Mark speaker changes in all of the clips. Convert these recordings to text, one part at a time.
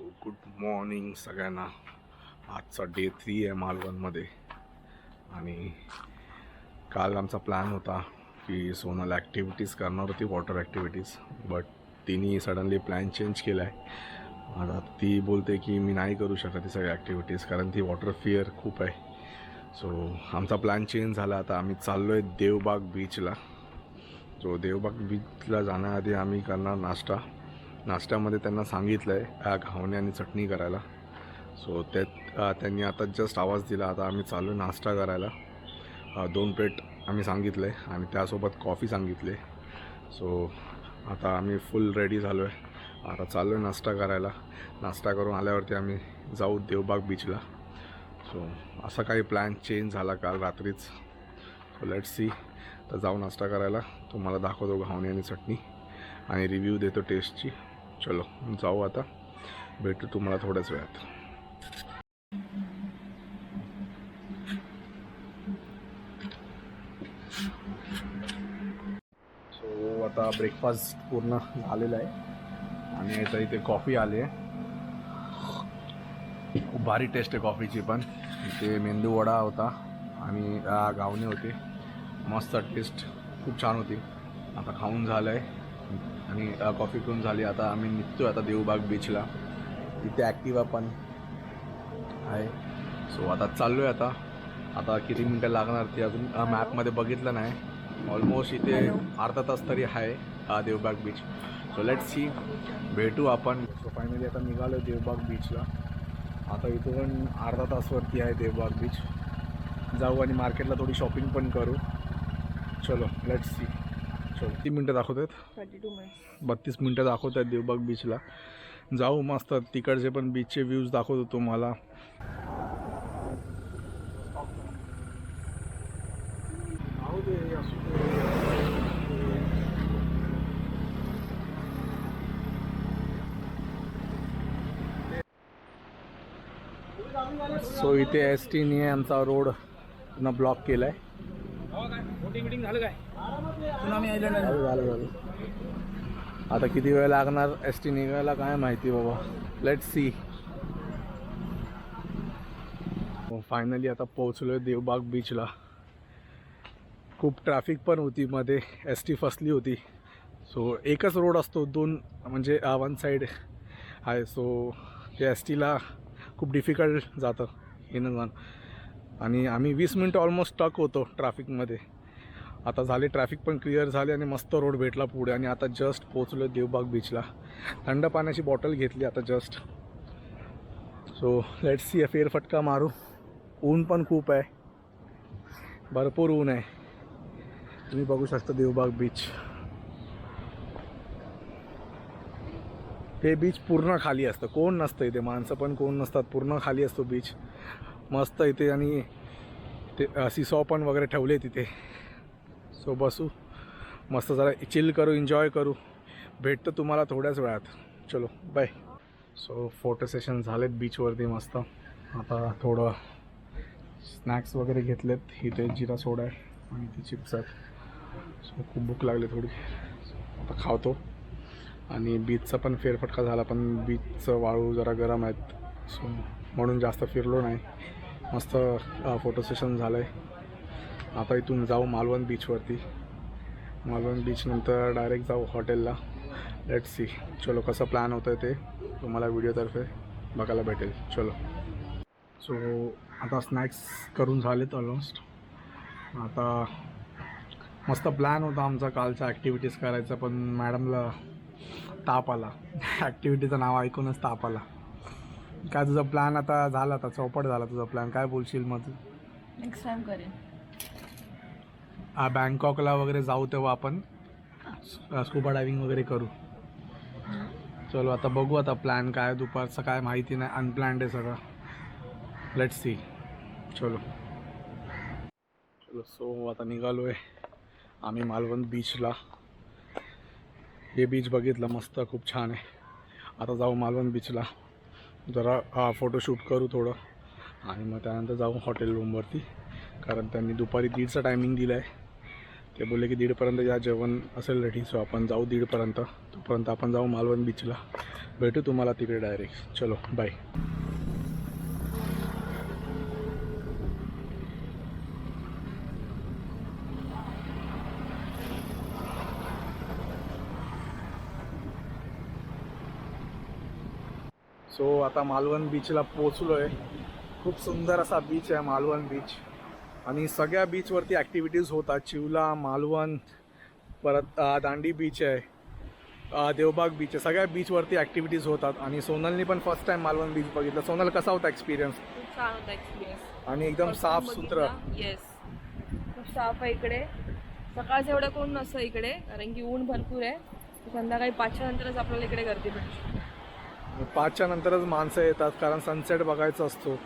Speaker 1: Good morning सगळ्यांना. आजचा day three आहे मालवणमध्ये आणि काल आमचा प्लॅन होता की सोनल ॲक्टिव्हिटीज करणार होती वॉटर ॲक्टिव्हिटीज बट तिने सडनली प्लॅन चेंज केला आहे आता ती बोलते की मी नाही करू शकत ती सगळ्या ॲक्टिव्हिटीज कारण ती वॉटर फिअर खूप आहे. सो आमचा प्लॅन चेंज झाला. आता आम्ही चाललो आहे देवबाग बीचला सो देवबाग बीचला जाण्याआधी आम्ही करणार नाश्ता. नाश्त्यामध्ये त्यांना सांगितलं आहे घावणे आणि चटणी करायला. सो त्यात त्यांनी आता जस्ट आवाज दिला आता आम्ही चाललो आहे नाश्ता करायला. दोन प्लेट आम्ही सांगितलं आहे आणि त्यासोबत कॉफी सांगितले. सो आता आम्ही फुल रेडी झालो आहे आता चाललो आहे नाश्ता करायला. नाश्ता करून आल्यावरती आम्ही जाऊ देवबाग बीचला सो असा काही प्लॅन चेंज झाला काल रात्रीच. सो लेट सी तर जाऊ नाश्ता करायला. तुम्हाला दाखवतो घावणे आणि चटणी. आणि रिव्ह्यू देतो टेस्टची चलो जाऊ आता. भेटू तुम्हाला थोड्याच वेळात. सो आता ब्रेकफास्ट पूर्ण झालेला आहे. आणि आता इथे कॉफी आली आहे. खूप भारी टेस्ट आहे कॉफीची पण. इथे मेंदू वडा होता आणि गावणी गावणे होते. मस्त टेस्ट खूप छान होती. आता खाऊन झालं आहे आणि कॉफी पिऊन झाली. आता आम्ही निघतो आता देवबाग बीचला इथे ॲक्टिवा पण आहे. सो आता चाललो आहे आता. आता किती मिनटं लागणार ती अजून मॅपमध्ये बघितलं नाही. ऑलमोस्ट इथे अर्धा तास तरी आहे Devbag beach so let see भेटू आपण. सो फायनली आता निघालो देवबाग बीचला आता इथून अर्धा तासवरती आहे देवबाग बीच जाऊ आणि मार्केटला थोडी शॉपिंग पण करू. चलो लेट सी किती मिनटं दाखवत आहेत
Speaker 2: थर्टी टू मिनिट्स
Speaker 1: बत्तीस मिनटं दाखवत आहेत देवबाग बीचला जाऊ मस्त तिकडचे पण बीचचे व्ह्यूज दाखवतो तुम्हाला. सो इथे एस टीने आमचा रोड पुन्हा ब्लॉक केला आहे
Speaker 2: मिटिंग झालं काय? सुनामी आयलंड
Speaker 1: झालं झालं झालं आता किती वेळ लागणार? एस टी निघायला काय माहिती बाबा. लेट सी फायनली आता पोहोचलो आहे देवबाग बीचला खूप ट्रॅफिक पण होती मध्ये. एस टी फसली होती. सो एकच रोड असतो दोन म्हणजे वन साईड आहे. सो ते एस टीला खूप डिफिकल्ट जातं येणं जाणं आणि आम्ही वीस मिनटं ऑलमोस्ट स्टक होतो ट्रॅफिकमध्ये आता झाले ट्रॅफिक पण क्लिअर झाले आणि मस्त रोड भेटला पुढे आणि आता जस्ट पोचलो देवबाग बीचला थंड पाण्याची बॉटल घेतली आता जस्ट सो लेट सी फेरफटका मारू. ऊन पण खूप आहे. भरपूर ऊन आहे. तुम्ही बघू शकता देवबाग बीच हे बीच पूर्ण खाली असतं. कोण नसतं इथे? माणसं पण कोण नसतात. पूर्ण खाली असतो बीच मस्त इथे आणि ते सिसॉ पण वगैरे ठेवले तिथे सो बसू. मस्त जरा चिल करू एन्जॉय करू. भेटतं तुम्हाला थोड्याच वेळात. चलो बाय सो फोटो सेशन झालेत बीचवरती मस्त. आता थोडं स्नॅक्स वगैरे घेतलेत. इथे जिरा सोडा आहे आणि इथे चिप्स आहेत. सो खूप भूक लागली थोडी. आता खावतो. आणि बीचचा पण फेरफटका झाला पण बीचचं वाळू जरा गरम आहेत. सो म्हणून जास्त फिरलो नाही. मस्त फोटो सेशन झालं आहे आता इथून जाऊ मालवण बीचवरती मालवण बीचनंतर डायरेक्ट जाऊ हॉटेलला लेट सी चलो कसं प्लॅन होतं ते तुम्हाला व्हिडिओतर्फे बघायला भेटेल. चलो. सो आता स्नॅक्स करून झालेत ऑलमोस्ट आता मस्त प्लॅन होता आमचा कालच्या ॲक्टिव्हिटीज करायचा पण मॅडमला ताप आला. ॲक्टिव्हिटीचं नाव ऐकूनच ताप आला. काय तुझा प्लॅन आता झाला आता चौपट झाला तुझा प्लॅन काय बोलशील मग
Speaker 2: नेक्स्ट टाइम करेन.
Speaker 1: बँकॉकला वगैरे जाऊ तेव्हा आपण स्कुबा डायव्हिंग वगैरे करू. चलो आता बघू आता प्लॅन काय दुपारचं काय माहिती नाही अनप्लॅन्ड आहे सगळं. लेट सी चलो. चलो सो आता निघालो आहे आम्ही मालवण बीचला हे बीच बघितलं मस्त खूप छान आहे. आता जाऊ मालवण बीचला जरा फोटोशूट करू थोडं. आणि मग त्यानंतर जाऊ हॉटेल रूमवरती कारण त्यांनी दुपारी दीडचा टायमिंग दिला आहे ते बोलले की दीडपर्यंत या जेवण असेल रेडी सो आपण जाऊ दीडपर्यंत. तोपर्यंत आपण जाऊ मालवण बीचला भेटू तुम्हाला तिकडे डायरेक्ट चलो बाय सो आता मालवण बीचला पोचलो आहे खूप सुंदर असा बीच आहे मालवण बीच आणि सगळ्या बीचवरती ॲक्टिव्हिटीज होतात. चिवला मालवण परत दांडी बीच आहे. देवबाग बीच आहे. सगळ्या बीचवरती ॲक्टिव्हिटीज होतात. आणि सोनलनी पण फर्स्ट टाईम मालवण बीच बघितलं. सोनल कसा होता एक्सपिरियन्स
Speaker 3: छान होता एक्सपिरियन्स
Speaker 1: आणि एकदम साफ सुथरं.
Speaker 3: येस खूप साफ आहे इकडे. सकाळचं एवढं कोण नसतं इकडे कारण की ऊन भरपूर आहे. संध्याकाळी पाचच्या नंतरच आपल्याला इकडे गर्दी भेटते.
Speaker 1: पाचच्या नंतरच माणसं येतात कारण सनसेट बघायचा असतो.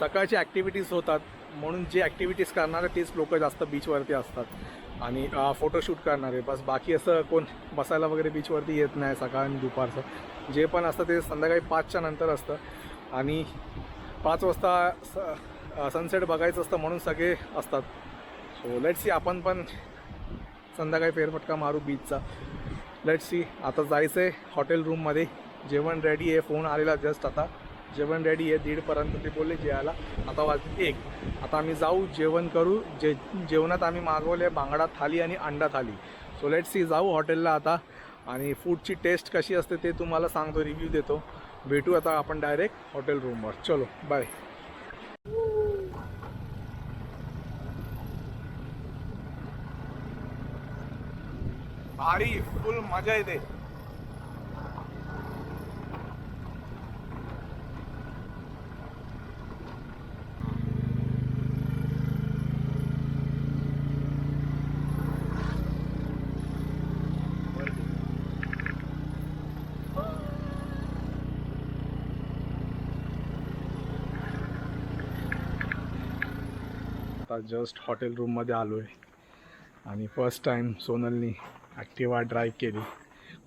Speaker 1: सकाळची ॲक्टिव्हिटीज होतात. म्हणून जे ॲक्टिव्हिटीज करणारे तेच लोक जास्त बीचवरती असतात. आणि फोटोशूट करणारे बस बाकी असं कोण बसायला वगैरे बीचवरती येत नाही सकाळ आणि दुपारचं. जे पण असतं ते संध्याकाळी पाचच्या नंतर असतं. आणि पाच वाजता स सनसेट बघायचं असतं म्हणून सगळे असतात. सो लेट सी आपण पण संध्याकाळी फेरफटका मारू बीचचा लेट सी आता जायचं आहे हॉटेल रूममध्ये जेवण रेडी आहे फोन आलेला जस्ट आता. जेवण रेडी आहे दीडपर्यंत ते बोलले जेवायला. आता वाजले एक. आता आम्ही जाऊ जेवण करू. जे जेवणात आम्ही मागवले बांगडा थाली आणि अंडा थाली. सो लेट सी जाऊ हॉटेलला आता. आणि फूडची टेस्ट कशी असते ते तुम्हाला सांगतो रिव्ह्यू देतो. भेटू आता आपण डायरेक्ट हॉटेल रूमवर चलो बाय भारी फुल मजा येते. आता जस्ट हॉटेल रूममध्ये आलो आहे आणि फर्स्ट टाईम सोनलनी ॲक्टिवा ड्राईव्ह केली.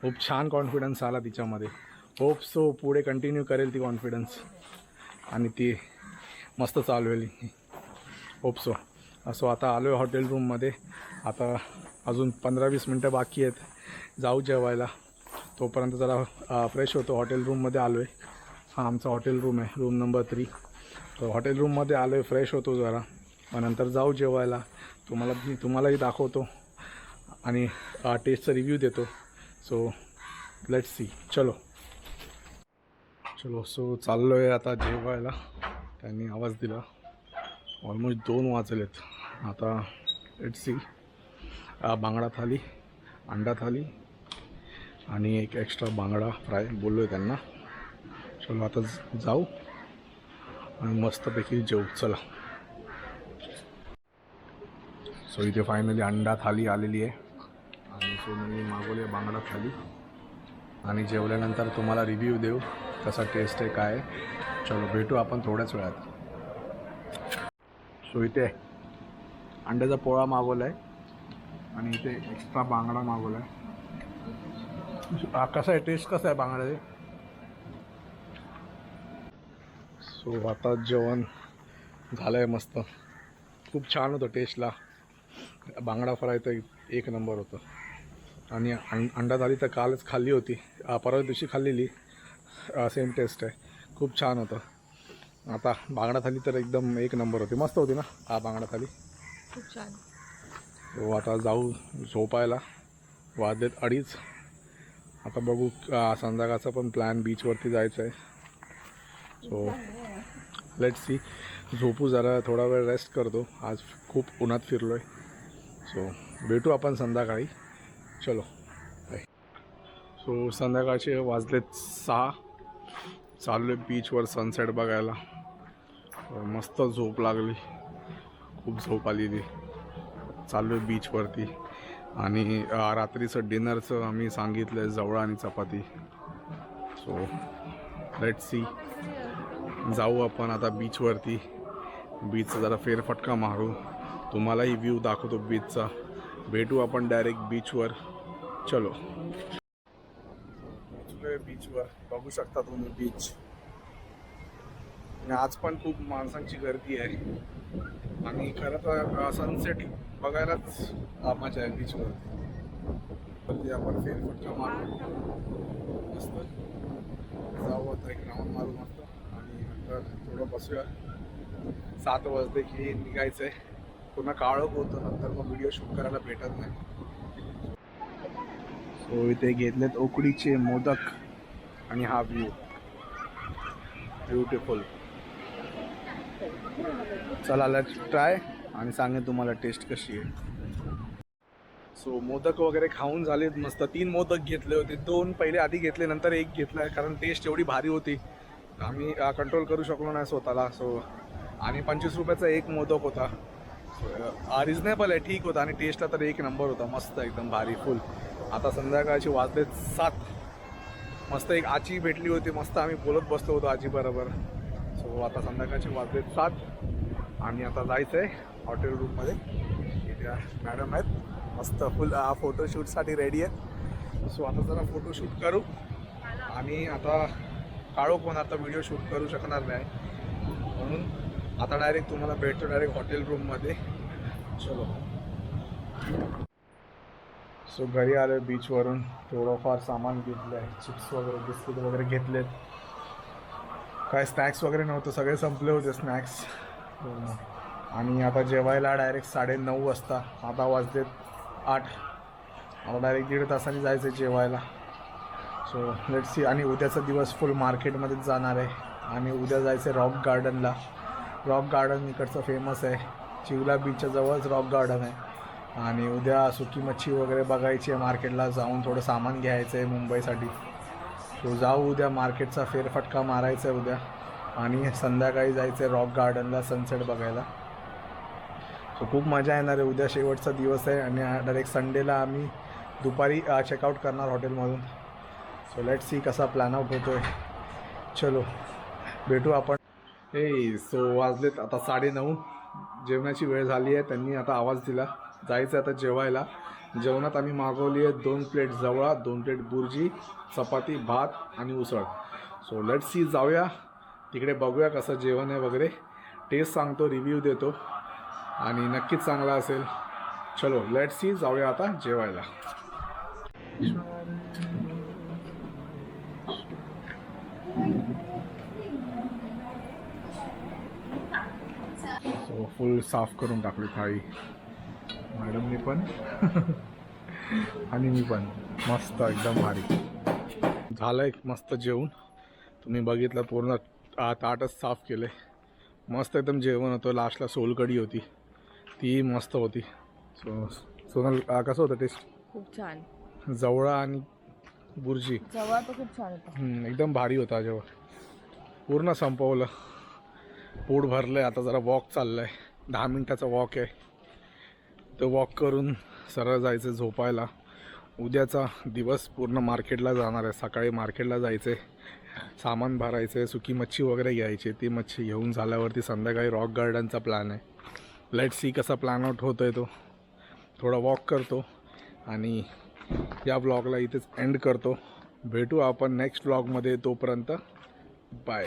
Speaker 1: खूप छान कॉन्फिडन्स आला तिच्यामध्ये. होप सो पुढे कंटिन्यू करेल ती कॉन्फिडन्स आणि ती मस्त चालवेली होप सो असो आता आलो आहे हॉटेल रूममध्ये आता अजून पंधरा वीस मिनटं बाकी आहेत. जाऊ जेवायला. तोपर्यंत जरा फ्रेश होतो. हॉटेल रूममध्ये आलो आहे हा आमचा हॉटेल रूम आहे. रूम नंबर थ्री तर हॉटेल रूममध्ये आलो आहे फ्रेश होतो जरा. मग नंतर जाऊ जेवायला. तुम्हाला मी तुम्हालाही दाखवतो. आणि टेस्टचा रिव्ह्यू देतो. सो लेट सी चलो. चलो सो चाललो आहे आता जेवायला. त्यांनी आवाज दिला. ऑलमोस्ट दोन वाजलेत. आता लेट सी बांगडा थाली अंडा थाली आणि एक एक्स्ट्रा बांगडा फ्राय बोललो आहे त्यांना. चलो आता जाऊ. आणि मस्तपैकी जेऊ. चला. सो इथे फायनली अंडा थाली आलेली आहे. आणि सोनली मागवली आहे बांगडा थाली. आणि जेवल्यानंतर तुम्हाला रिव्ह्यू देऊ कसा टेस्ट आहे काय आहे. चलो भेटू आपण थोड्याच वेळात. सो इथे अंड्याचा पोळा मागवला आहे आणि इथे एक्स्ट्रा बांगडा मागवला आहे कसा आहे? टेस्ट कसा आहे बांगड्याचे? सो आता जेवण झालं आहे मस्त. खूप छान होतं टेस्टला बांगडा फ्राय तर एक नंबर होतं. आणि अं अंडा थाली तर कालच खाल्ली होती. परवा दिवशी खाल्लेली. सेम टेस्ट आहे. खूप छान होतं. आता बांगडा थाली तर एकदम एक नंबर होती. मस्त होती ना हा बांगडा थाली
Speaker 3: खूप छान.
Speaker 1: तो आता जाऊ झोपायला. वाजलेत अडीच. आता बघू संध्याकाळचा पण प्लॅन बीचवरती जायचं आहे. सो लेट सी झोपू जरा थोडा वेळ रेस्ट करतो. आज खूप उन्हात फिरलो आहे सो भेटू आपण संध्याकाळी. चलो. बाय सो संध्याकाळचे वाजलेत सहा. चाललो आहे बीचवर सनसेट बघायला मस्त झोप लागली. खूप झोप आली ती चाललो आहे बीचवरती आणि रात्रीचं डिनरचं आम्ही सांगितलं आहे जवळ आणि चपाती. सो लेट सी जाऊ आपण आता बीचवरती बीचचा जरा फेरफटका मारू. तुम्हालाही व्ह्यू दाखवतो बीचचा भेटू आपण डायरेक्ट बीचवर चलो. बीचवर बघू शकता तुम्ही बीच आणि आज पण खूप माणसांची गर्दी आहे. आणि खरं तर सनसेट बघायलाच मजा आहे बीचवर ते आपण फेरफटका मारू मस्त. जाऊ आता एक राऊंड मारू मस्त. आणि नंतर थोडं बसूया. सात वाजते की निघायचं आहे पुन्हा काळोख होतं नंतर मग व्हिडिओ शूट करायला भेटत नाही. सो इथे घेतलेत उकडीचे मोदक आणि हा व्ह्यू ब्युटिफुल चला लेट्स ट्राय आणि सांगेन तुम्हाला टेस्ट कशी आहे. सो मोदक वगैरे खाऊन झालेत मस्त. तीन मोदक घेतले होते. दोन पहिले आधी घेतले नंतर एक घेतला कारण टेस्ट एवढी भारी होती. आम्ही कंट्रोल करू शकलो नाही स्वतःला. सो आणि पंचवीस रुपयाचा एक मोदक होता. रिजनेबल आहे ठीक होता. आणि टेस्टला तर एक नंबर होता मस्त एकदम भारी फुल आता संध्याकाळची वाजले सात. मस्त एक आजी भेटली होती मस्त आम्ही बोलत बसलो होतो आजीबरोबर सो आता संध्याकाळची वाजले सात. आणि आता जायचं आहे हॉटेल रूममध्ये मॅडम आहेत. मस्त फुल फोटोशूटसाठी रेडी आहेत सो आता जरा फोटोशूट करू. आणि आता काळोख पण आता व्हिडिओ शूट करू शकणार नाही. म्हणून आता डायरेक्ट तुम्हाला भेटतो डायरेक्ट हॉटेल रूममध्ये चलो. सो घरी आलो बीचवरून थोडंफार सामान घेतलं आहे. चिप्स वगैरे बिस्किट वगैरे घेतलेत. काय स्नॅक्स वगैरे नव्हतं. सगळे संपले होते स्नॅक्स आणि आता जेवायला डायरेक्ट साडे नऊ वाजता. आता वाजलेत आठ. आता डायरेक्ट दीड तासाने जायचं जेवायला. सो लेट सी आणि उद्याचा दिवस फुल मार्केटमध्येच जाणार आहे. आणि उद्या जायचं आहे रॉक गार्डनला. रॉक गार्डन इकडचं फेमस आहे. चिवला बीचच्या जवळच रॉक गार्डन आहे. आणि उद्या सुकी मच्छी वगैरे बघायची आहे मार्केटला जाऊन थोडं सामान घ्यायचं आहे मुंबईसाठी. सो जाऊ उद्या मार्केटचा फेरफटका मारायचा आहे उद्या. आणि संध्याकाळी जायचं आहे रॉक गार्डनला सनसेट बघायला. सो खूप मजा येणार आहे. उद्या शेवटचा दिवस आहे आणि डायरेक्ट संडेला आम्ही दुपारी चेकआउट करणार हॉटेलमधून. सो लेट सी कसा प्लॅन आउट होतो आहे चलो भेटू आपण. हे सो वाजलेत. आता साडेनऊ जेवणाची वेळ झाली आहे. त्यांनी आता आवाज दिला. जायचं आता जेवायला. जेवणात आम्ही मागवली आहे दोन प्लेट जवळा दोन प्लेट बुर्जी चपाती भात आणि उसळ. सो लेट सी जाऊया. तिकडे बघूया कसं जेवण आहे वगैरे. टेस्ट सांगतो रिव्ह्यू देतो. आणि नक्कीच चांगला असेल. चलो लेट सी जाऊया आता जेवायला सो फुल साफ करून टाकली थाळी. मॅडमनी पण. आणि मी पण. मस्त एकदम भारी. झालं एक मस्त जेवण. तुम्ही बघितलं पूर्ण ताटच साफ केले मस्त एकदम जेवण होतं. लास्टला सोलकढी होती. ती मस्त होती. सो सोनल कसं होतं टेस्ट
Speaker 3: खूप छान.
Speaker 1: जवळा आणि बुर्जी.
Speaker 3: जवळ तर खूप छान होता.
Speaker 1: एकदम भारी होता जेवण. पूर्ण संपवलं. पोट भरलं आहे आता जरा वॉक चाललं आहे दहा मिनटाचा वॉक आहे. तो वॉक करून सरळ जायचं झोपायला. उद्याचा दिवस पूर्ण मार्केटला जाणार आहे. सकाळी मार्केटला जायचं आहे सामान भरायचं आहे सुकी मच्छी वगैरे घ्यायची. ती मच्छी घेऊन झाल्यावरती संध्याकाळी रॉक गार्डनचा प्लॅन आहे. लेट सी कसा प्लॅन आउट होतो आहे तो. थोडा वॉक करतो आणि या ब्लॉगला इथेच एंड करतो. भेटू आपण नेक्स्ट ब्लॉगमध्ये तोपर्यंत. बाय